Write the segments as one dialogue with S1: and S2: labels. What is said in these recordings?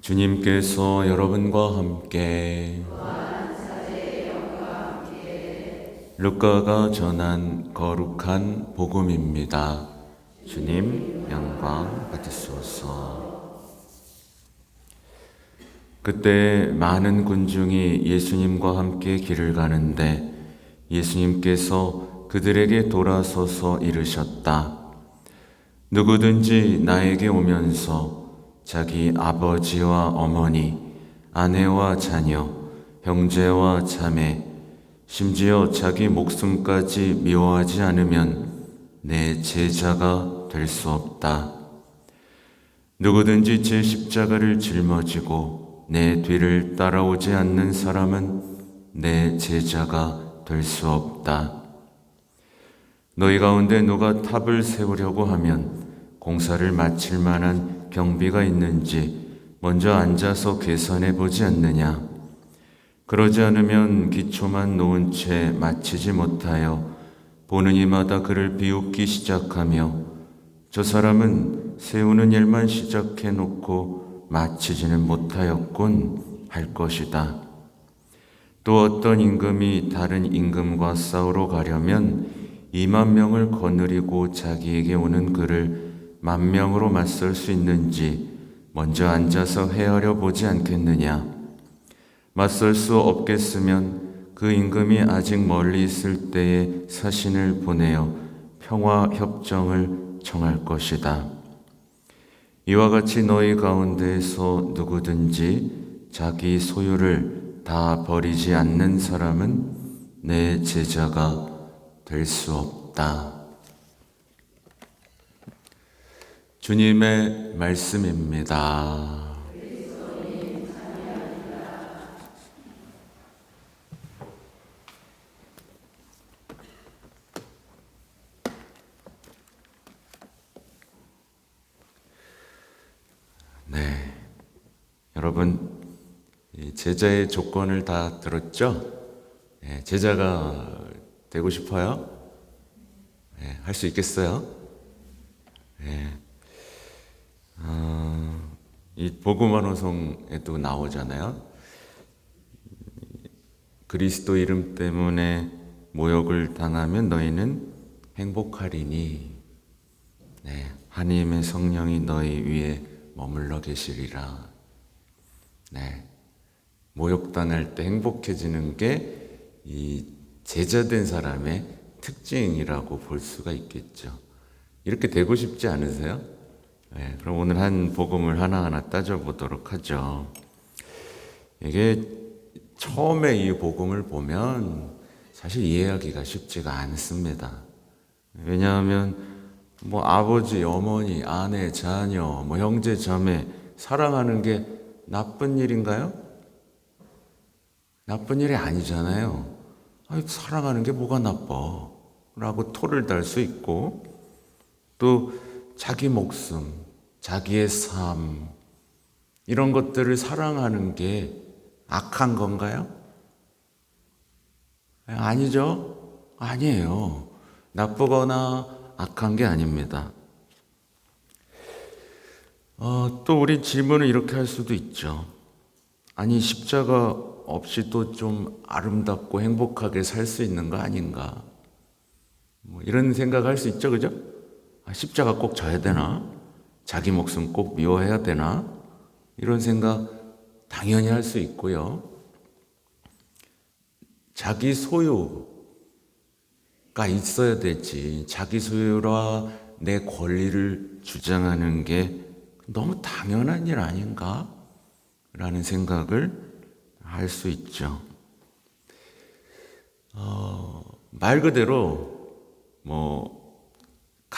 S1: 주님께서 여러분과 함께 루카가 전한 거룩한 복음입니다. 주님 영광 받으소서. 그때 많은 군중이 예수님과 함께 길을 가는데 예수님께서 그들에게 돌아서서 이르셨다. 누구든지 나에게 오면서 자기 아버지와 어머니, 아내와 자녀, 형제와 자매, 심지어 자기 목숨까지 미워하지 않으면 내 제자가 될 수 없다. 누구든지 제 십자가를 짊어지고 내 뒤를 따라오지 않는 사람은 내 제자가 될 수 없다. 너희 가운데 누가 탑을 세우려고 하면 공사를 마칠 만한 경비가 있는지 먼저 앉아서 계산해 보지 않느냐. 그러지 않으면 기초만 놓은 채 마치지 못하여 보는 이마다 그를 비웃기 시작하며 저 사람은 세우는 일만 시작해 놓고 마치지는 못하였군 할 것이다. 또 어떤 임금이 다른 임금과 싸우러 가려면 2만 명을 거느리고 자기에게 오는 그를 만 명으로 맞설 수 있는지 먼저 앉아서 헤아려 보지 않겠느냐. 맞설 수 없겠으면 그 임금이 아직 멀리 있을 때에 사신을 보내어 평화 협정을 청할 것이다. 이와 같이 너희 가운데에서 누구든지 자기 소유를 다 버리지 않는 사람은 내 제자가 될 수 없다. 주님의 말씀입니다. 네. 여러분, 제자의 조건을 다 들었죠? 네, 제자가 되고 싶어요? 네, 할수 있겠어요? 네. 어, 이 복음환호성에도 나오잖아요. 그리스도 이름 때문에 모욕을 당하면 너희는 행복하리니 네, 하나님의 성령이 너희 위에 머물러 계시리라. 네. 모욕당할 때 행복해지는 게 이 제자된 사람의 특징이라고 볼 수가 있겠죠. 이렇게 되고 싶지 않으세요? 네, 그럼 오늘 한 복음을 하나하나 따져보도록 하죠. 이게 처음에 이 복음을 보면 사실 이해하기가 쉽지가 않습니다. 왜냐하면 뭐 아버지, 어머니, 아내, 자녀, 뭐 형제, 자매 사랑하는 게 나쁜 일인가요? 나쁜 일이 아니잖아요. 아니, 사랑하는 게 뭐가 나빠? 라고 토를 달 수 있고 또 자기 목숨, 자기의 삶, 이런 것들을 사랑하는 게 악한 건가요? 아니죠? 아니에요. 나쁘거나 악한 게 아닙니다. 어, 또 우리 질문을 이렇게 할 수도 있죠. 아니, 십자가 없이 또 좀 아름답고 행복하게 살 수 있는 거 아닌가? 뭐 이런 생각 할 수 있죠, 그죠? 아, 십자가 꼭 져야 되나? 자기 목숨 꼭 미워해야 되나? 이런 생각 당연히 할 수 있고요. 자기 소유가 있어야 되지. 자기 소유라 내 권리를 주장하는 게 너무 당연한 일 아닌가? 라는 생각을 할 수 있죠. 어, 말 그대로 뭐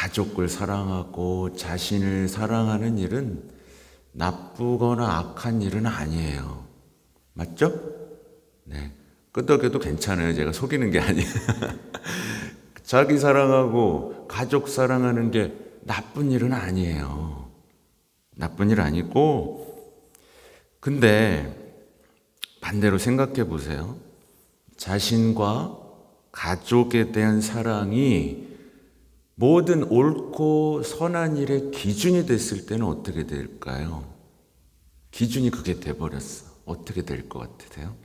S1: 가족을 사랑하고 자신을 사랑하는 일은 나쁘거나 악한 일은 아니에요. 맞죠? 네. 끄덕여도 괜찮아요. 제가 속이는 게 아니에요. 자기 사랑하고 가족 사랑하는 게 나쁜 일은 아니에요. 나쁜 일 아니고, 근데 반대로 생각해 보세요. 자신과 가족에 대한 사랑이 모든 옳고 선한 일의 기준이 됐을 때는 어떻게 될까요? 기준이 그게 돼버렸어. 어떻게 될 것 같으세요?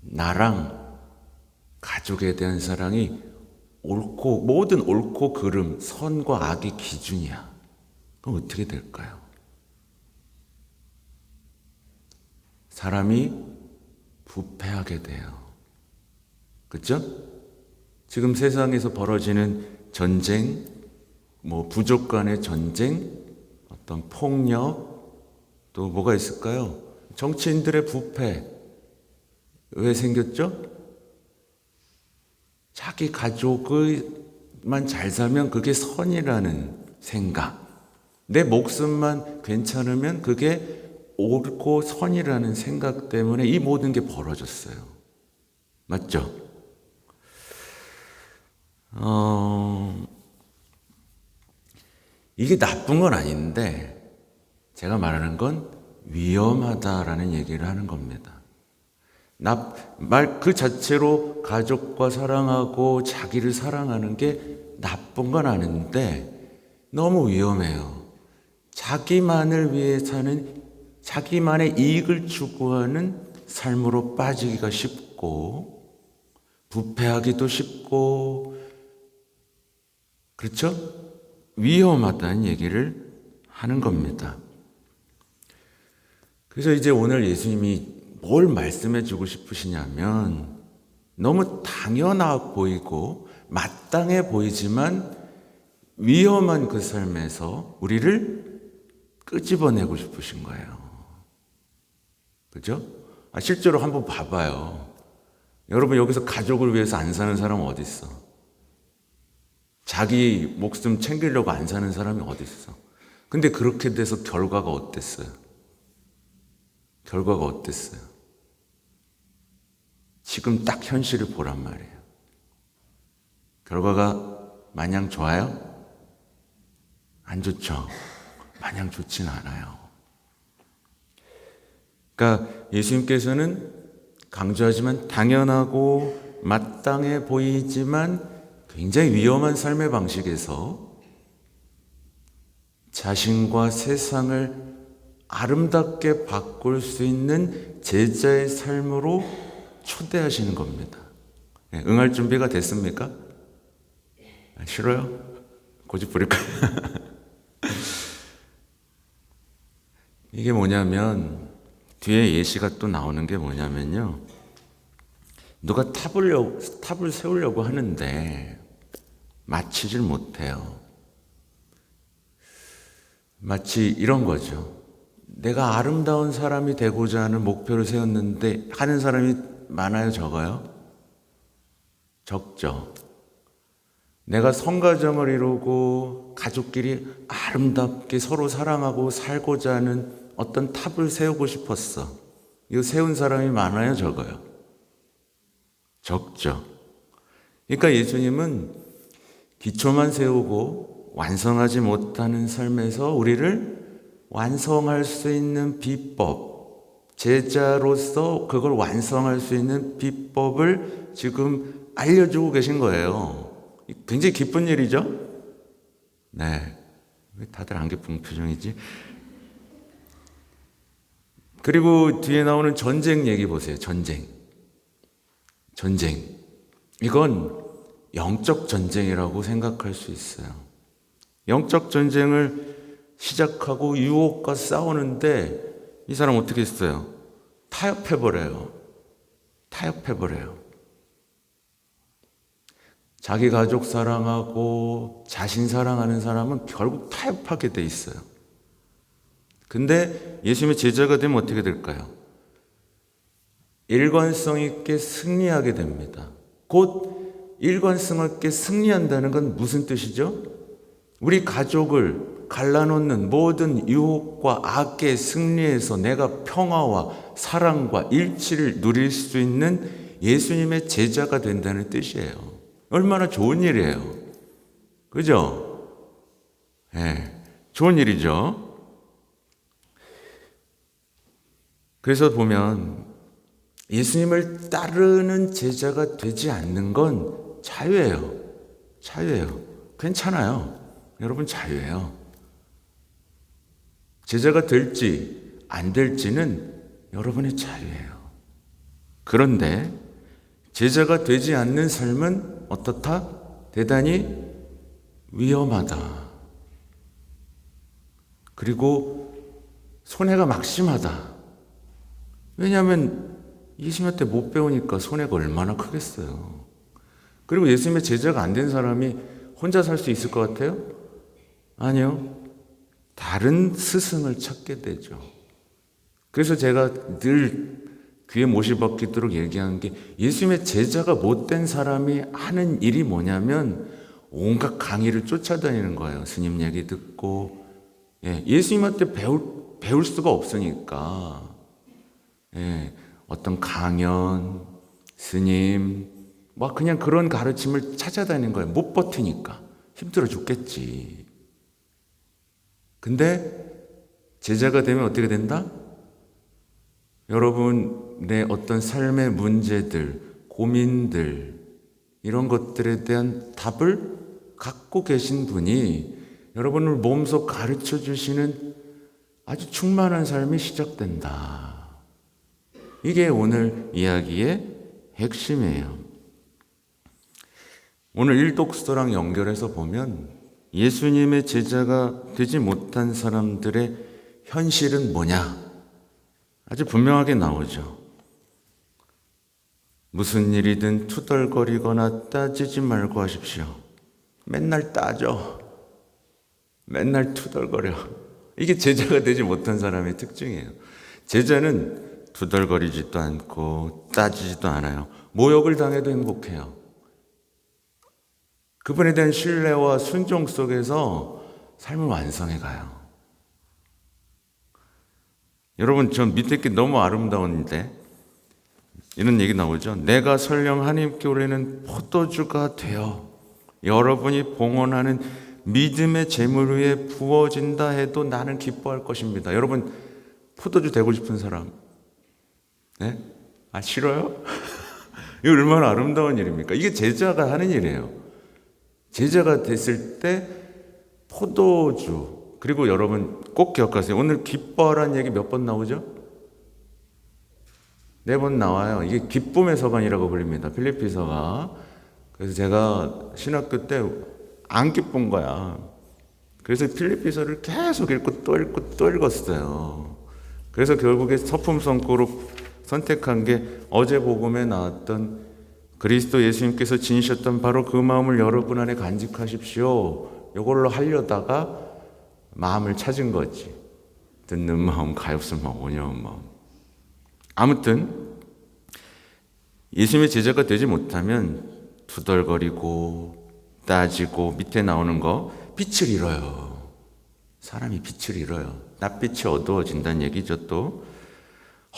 S1: 나랑 가족에 대한 사랑이 옳고 모든 옳고 그름, 선과 악의 기준이야. 그럼 어떻게 될까요? 사람이 부패하게 돼요. 그렇죠? 지금 세상에서 벌어지는 전쟁, 뭐 부족 간의 전쟁, 어떤 폭력, 또 뭐가 있을까요? 정치인들의 부패. 왜 생겼죠? 자기 가족만 잘 살면 그게 선이라는 생각. 내 목숨만 괜찮으면 그게 옳고 선이라는 생각 때문에 이 모든 게 벌어졌어요. 맞죠? 어, 이게 나쁜 건 아닌데, 제가 말하는 건 위험하다라는 얘기를 하는 겁니다. 말 그 자체로 가족과 사랑하고 자기를 사랑하는 게 나쁜 건 아닌데 너무 위험해요. 자기만을 위해 사는 자기만의 이익을 추구하는 삶으로 빠지기가 쉽고 부패하기도 쉽고 그렇죠? 위험하다는 얘기를 하는 겁니다. 그래서 이제 오늘 예수님이 뭘 말씀해 주고 싶으시냐면 너무 당연하 보이고 마땅해 보이지만 위험한 그 삶에서 우리를 끄집어내고 싶으신 거예요. 그죠? 아, 실제로 한번 봐봐요. 여러분 여기서 가족을 위해서 안 사는 사람 어디 있어? 자기 목숨 챙기려고 안 사는 사람이 어디 있어? 근데 그렇게 돼서 결과가 어땠어요? 결과가 어땠어요? 지금 딱 현실을 보란 말이에요. 결과가 마냥 좋아요? 안 좋죠. 마냥 좋진 않아요. 그러니까 예수님께서는 강조하지만 당연하고 마땅해 보이지만 굉장히 위험한 삶의 방식에서 자신과 세상을 아름답게 바꿀 수 있는 제자의 삶으로 초대하시는 겁니다. 네, 응할 준비가 됐습니까? 아, 싫어요? 고집 부릴까요? 이게 뭐냐면 뒤에 예시가 또 나오는 게 뭐냐면요. 누가 탑을, 탑을 세우려고 하는데 마치질 못해요. 마치 이런 거죠. 내가 아름다운 사람이 되고자 하는 목표를 세웠는데 하는 사람이 많아요, 적어요? 적죠. 내가 성가정을 이루고 가족끼리 아름답게 서로 사랑하고 살고자 하는 어떤 탑을 세우고 싶었어. 이거 세운 사람이 많아요, 적어요? 적죠. 그러니까 예수님은 기초만 세우고 완성하지 못하는 삶에서 우리를 완성할 수 있는 비법, 제자로서 그걸 완성할 수 있는 비법을 지금 알려주고 계신 거예요. 굉장히 기쁜 일이죠? 네. 왜 다들 안 기쁜 표정이지? 그리고 뒤에 나오는 전쟁 얘기 보세요. 전쟁. 전쟁. 이건 영적 전쟁이라고 생각할 수 있어요. 영적 전쟁을 시작하고 유혹과 싸우는데 이 사람 어떻게 했어요? 타협해버려요. 타협해버려요. 자기 가족 사랑하고 자신 사랑하는 사람은 결국 타협하게 돼 있어요. 근데 예수님의 제자가 되면 어떻게 될까요? 일관성 있게 승리하게 됩니다. 곧 일관성 있게 승리한다는 건 무슨 뜻이죠? 우리 가족을 갈라놓는 모든 유혹과 악의 승리에서 내가 평화와 사랑과 일치를 누릴 수 있는 예수님의 제자가 된다는 뜻이에요. 얼마나 좋은 일이에요. 그죠? 예. 네, 좋은 일이죠. 그래서 보면 예수님을 따르는 제자가 되지 않는 건 자유예요. 자유예요. 괜찮아요. 여러분 자유예요. 제자가 될지 안 될지는 여러분의 자유예요. 그런데 제자가 되지 않는 삶은 어떻다? 대단히 위험하다. 그리고 손해가 막심하다. 왜냐하면 예수님한테 못 배우니까 손해가 얼마나 크겠어요. 그리고 예수님의 제자가 안 된 사람이 혼자 살 수 있을 것 같아요? 아니요. 다른 스승을 찾게 되죠. 그래서 제가 늘 귀에 못이 박히도록 얘기하는 게 예수님의 제자가 못된 사람이 하는 일이 뭐냐면 온갖 강의를 쫓아다니는 거예요. 스님 얘기 듣고 예, 예수님한테 배울 배울 수가 없으니까 예, 어떤 강연, 스님, 막 그냥 그런 가르침을 찾아다니는 거예요. 못 버티니까 힘들어 죽겠지. 근데 제자가 되면 어떻게 된다? 여러분, 내 어떤 삶의 문제들, 고민들, 이런 것들에 대한 답을 갖고 계신 분이 여러분을 몸소 가르쳐 주시는 아주 충만한 삶이 시작된다. 이게 오늘 이야기의 핵심이에요. 오늘 일독서랑 연결해서 보면 예수님의 제자가 되지 못한 사람들의 현실은 뭐냐? 아주 분명하게 나오죠. 무슨 일이든 투덜거리거나 따지지 말고 하십시오. 맨날 따져. 맨날 투덜거려. 이게 제자가 되지 못한 사람의 특징이에요. 제자는 투덜거리지도 않고 따지지도 않아요. 모욕을 당해도 행복해요. 그분에 대한 신뢰와 순종 속에서 삶을 완성해 가요. 여러분, 전 밑에 게 너무 아름다운데, 이런 얘기 나오죠. 내가 설령 하나님께 올리는 포도주가 되어 여러분이 봉헌하는 믿음의 재물 위에 부어진다 해도 나는 기뻐할 것입니다. 여러분, 포도주 되고 싶은 사람? 네? 아, 싫어요? 이거 얼마나 아름다운 일입니까? 이게 제자가 하는 일이에요. 제자가 됐을 때 포도주, 그리고 여러분 꼭 기억하세요. 오늘 기뻐라는 얘기 몇 번 나오죠? 네 번 나와요. 이게 기쁨의 서간이라고 불립니다. 필리피서가. 그래서 제가 신학교 때 안 기쁜 거야. 그래서 필리피서를 계속 읽고 또 읽고 또 읽었어요. 그래서 결국에 서품 성구로 선택한 게 어제 복음에 나왔던 그리스도 예수님께서 지니셨던 바로 그 마음을 여러분 안에 간직하십시오. 이걸로 하려다가 마음을 찾은 거지. 듣는 마음, 가엾은 마음, 온유한 마음. 아무튼 예수님의 제자가 되지 못하면 투덜거리고 따지고 밑에 나오는 거 빛을 잃어요. 사람이 빛을 잃어요. 낯빛이 어두워진다는 얘기죠 또.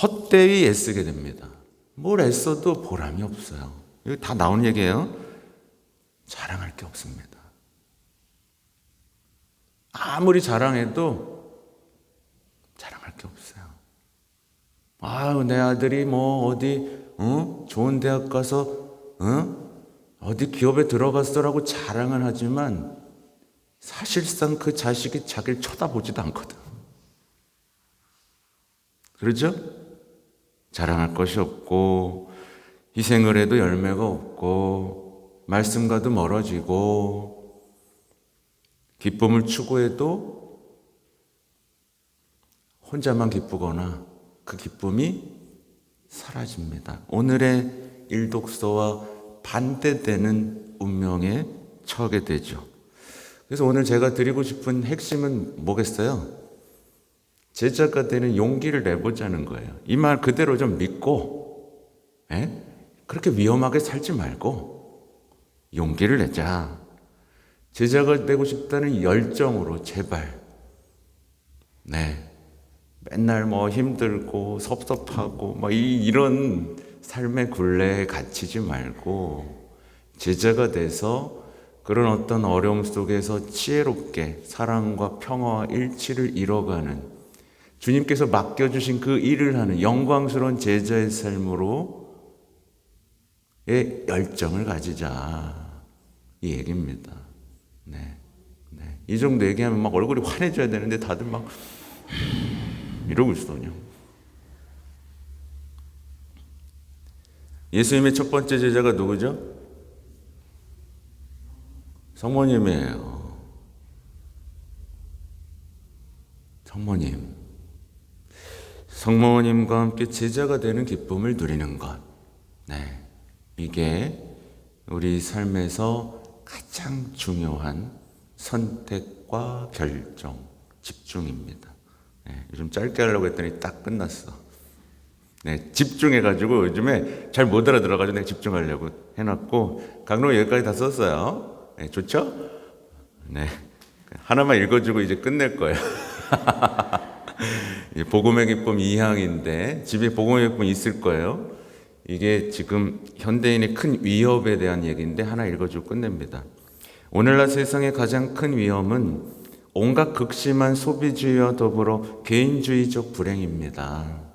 S1: 헛되이 애쓰게 됩니다. 뭘 애써도 보람이 없어요. 이거 다 나오는 얘기예요. 자랑할 게 없습니다. 아무리 자랑해도 자랑할 게 없어요. 아유, 내 아들이 뭐 어디, 어? 좋은 대학 가서, 어? 어디 기업에 들어갔어라고 자랑은 하지만 사실상 그 자식이 자기를 쳐다보지도 않거든. 그렇죠? 자랑할 것이 없고, 희생을 해도 열매가 없고, 말씀과도 멀어지고, 기쁨을 추구해도 혼자만 기쁘거나 그 기쁨이 사라집니다. 오늘의 일독서와 반대되는 운명에 처하게 되죠. 그래서 오늘 제가 드리고 싶은 핵심은 뭐겠어요? 제자가 되는 용기를 내보자는 거예요. 이 말 그대로 좀 믿고, 에? 예? 그렇게 위험하게 살지 말고, 용기를 내자. 제자가 되고 싶다는 열정으로 제발, 네. 맨날 뭐 힘들고 섭섭하고 막 이, 이런 삶의 굴레에 갇히지 말고 제자가 돼서 그런 어떤 어려움 속에서 지혜롭게 사랑과 평화와 일치를 이뤄가는 주님께서 맡겨주신 그 일을 하는 영광스러운 제자의 삶으로 의 열정을 가지자. 이 얘기입니다. 네. 네. 이 정도 얘기하면 막 얼굴이 환해져야 되는데 다들 막 이러고 있어요. 예수님의 첫 번째 제자가 누구죠? 성모님이에요. 성모님. 성모님과 함께 제자가 되는 기쁨을 누리는 것. 네. 이게 우리 삶에서 가장 중요한 선택과 결정, 집중입니다. 네, 요즘 짧게 하려고 했더니 딱 끝났어. 네, 집중해가지고 요즘에 잘 못 알아들어가지고 내가 집중하려고 해놨고 강로 여기까지 다 썼어요. 네, 좋죠? 네, 하나만 읽어주고 이제 끝낼 거예요. 복음의 기쁨 2항인데 집에 복음의 기쁨 있을 거예요. 이게 지금 현대인의 큰 위협에 대한 얘기인데 하나 읽어주고 끝냅니다. 오늘날 세상의 가장 큰 위험은 온갖 극심한 소비주의와 더불어 개인주의적 불행입니다.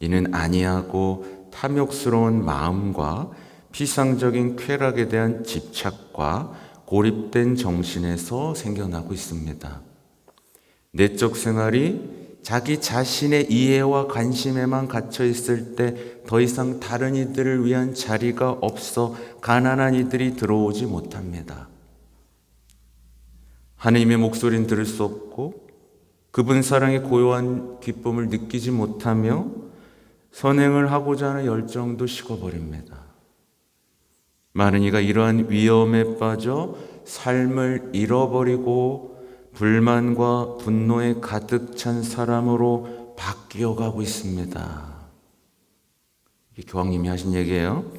S1: 이는 안이하고 탐욕스러운 마음과 피상적인 쾌락에 대한 집착과 고립된 정신에서 생겨나고 있습니다. 내적 생활이 자기 자신의 이해와 관심에만 갇혀 있을 때 더 이상 다른 이들을 위한 자리가 없어 가난한 이들이 들어오지 못합니다. 하나님의 목소리는 들을 수 없고 그분 사랑의 고요한 기쁨을 느끼지 못하며 선행을 하고자 하는 열정도 식어버립니다. 많은 이가 이러한 위험에 빠져 삶을 잃어버리고 불만과 분노에 가득 찬 사람으로 바뀌어가고 있습니다. 이 교황님이 하신 얘기예요.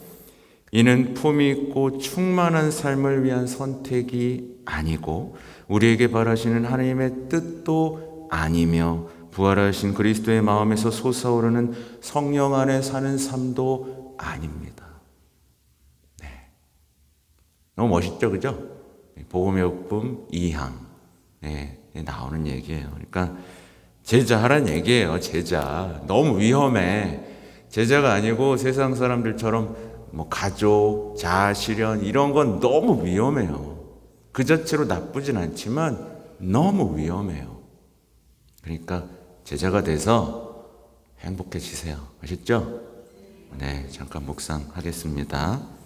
S1: 이는 품이 있고 충만한 삶을 위한 선택이 아니고 우리에게 바라시는 하나님의 뜻도 아니며 부활하신 그리스도의 마음에서 솟아오르는 성령 안에 사는 삶도 아닙니다. 네. 너무 멋있죠, 그죠? 복음의 옥품 2항. 네, 나오는 얘기예요. 그러니까 제자 하란 얘기예요, 제자. 너무 위험해. 제자가 아니고 세상 사람들처럼 뭐 가족, 자아 실현 이런 건 너무 위험해요. 그 자체로 나쁘진 않지만 너무 위험해요. 그러니까 제자가 돼서 행복해지세요. 아셨죠? 네, 잠깐 묵상하겠습니다.